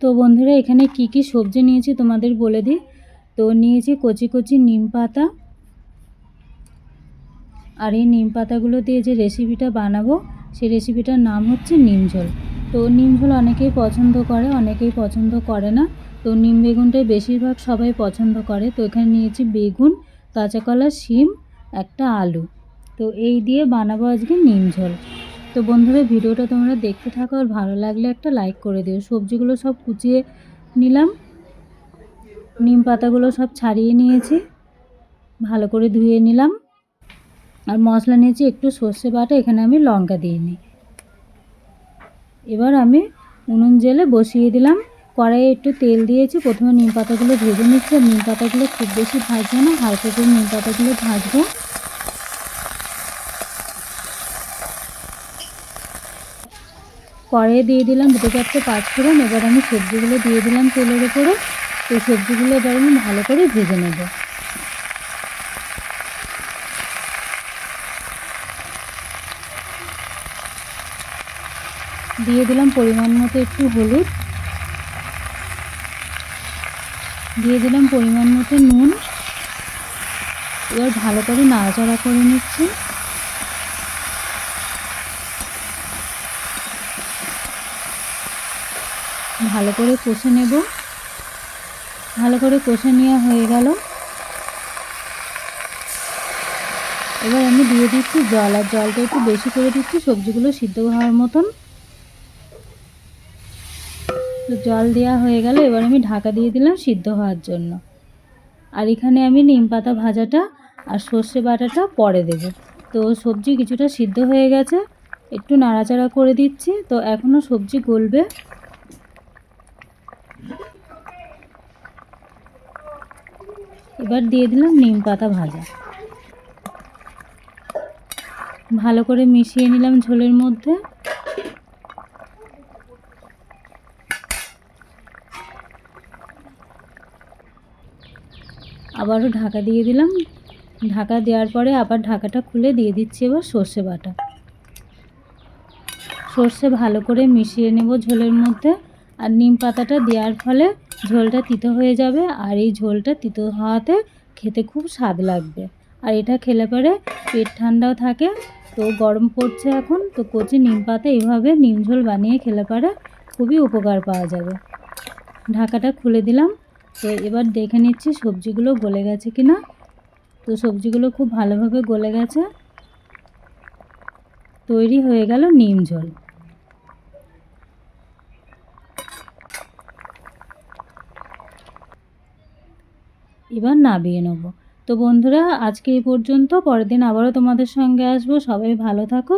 তো বন্ধুরা, এখানে কি কি সবজি নিয়েছি তোমাদের বলে দিই। তো নিয়েছি কচি কচি নিম পাতা। আর এই নিম পাতাগুলো দিয়ে যে রেসিপিটা বানাবো, সেই রেসিপিটার নাম হচ্ছে নিম ঝোল। তো নিম ঝোল অনেকেই পছন্দ করে, অনেকেই পছন্দ করে না। তো নিম বেগুনটাই বেশিরভাগ সবাই পছন্দ করে। তো এখানে নিয়েছি বেগুন কাঁচা কলা শিম, একটা আলু। তো এই দিয়ে বানাবো আজকে নিম ঝোল। তো বন্ধুরা, ভিডিওটা তোমরা দেখতে থাকো আর ভালো লাগলে একটা লাইক করে দিও। সবজিগুলো সব কুচিয়ে নিলাম। নিম পাতাগুলো সব ছাড়িয়ে নিয়েছি। ভালো করে ধুয়ে নিলাম। আর মশলা নিয়েছি একটু সর্ষে বাটা, এখানে আমি লঙ্কা দিয়ে নিই। এবার আমি উনুন জেলে বসিয়ে দিলাম। কড়াইয়ে একটু তেল দিয়েছি। প্রথমে নিম পাতাগুলো ভেজে নিচ্ছি। আর নিম পাতাগুলো খুব বেশি ভাজবো না, হালকা করে নিম পাতাগুলো ভাজবো। কড়াইয়ে দিয়ে দিলাম দুটো চারটে পাঁচফোড়ন, এবার আমি সবজিগুলো দিয়ে দিলাম তেলের উপরে তো সবজিগুলো এবার আমি ভালো করে ভেজে নেব। দিয়ে দিলাম পরিমাণ মতো একটু হলুদ। দিয়ে দিলাম পরিমাণ মতো নুন। এবার ভালো করে নাড়াচাড়া করে নিচ্ছি। ভালো করে কষে নেব। ভালো করে কষে নেওয়া হয়ে গেল। এবার আমি দিয়ে দিচ্ছি জল, আর জলটা একটু বেশি করে দিচ্ছি সবজিগুলো সিদ্ধ হওয়ার মতন। তো জল দেওয়া হয়ে গেল, এবার আমি ঢাকা দিয়ে দিলাম সিদ্ধ হওয়ার জন্য। আর এখানে আমি নিম পাতা ভাজাটা আর সর্ষে বাটাটা পরে দেব। তো সবজি কিছুটা সিদ্ধ হয়ে গেছে, একটু নাড়াচাড়া করে দিচ্ছি। তো এখনও সবজি গলবে। এবার দিয়ে দিলাম নিম পাতা ভাজা। ভালো করে মিশিয়ে নিলাম ঝোলের মধ্যে। আবারও ঢাকা দিয়ে দিলাম। ঢাকা দেওয়ার পরে আবার ঢাকাটা খুলে দিয়ে দিচ্ছি এবার সর্ষে বাটা। সর্ষে ভালো করে মিশিয়ে নেব ঝোলের মধ্যে। আর নিম পাতাটা দেওয়ার ফলে ঝোলটা তিতো হয়ে যাবে আর এই ঝোলটা তিতো হওয়াতে খেতে খুব স্বাদ লাগবে। আর এটা খেলে পরে পেট ঠান্ডাও থাকে, তো গরম পড়ছে এখন, তো কচি নিম পাতা এইভাবে নিম ঝোল বানিয়ে খেলে পরে খুবই উপকার পাওয়া যাবে। ঢাকাটা খুলে দিলাম, তো এবার দেখে নিচ্ছি সবজিগুলো গলে গেছে কি না তো সবজিগুলো খুব ভালোভাবে গলে গেছে। তৈরি হয়ে গেল নিম ঝোল। এবার নাবিয়ে নেব। তো বন্ধুরা, আজকে এই পর্যন্ত। পরের দিন আবারও তোমাদের সঙ্গে আসব। সবাই ভালো থাকো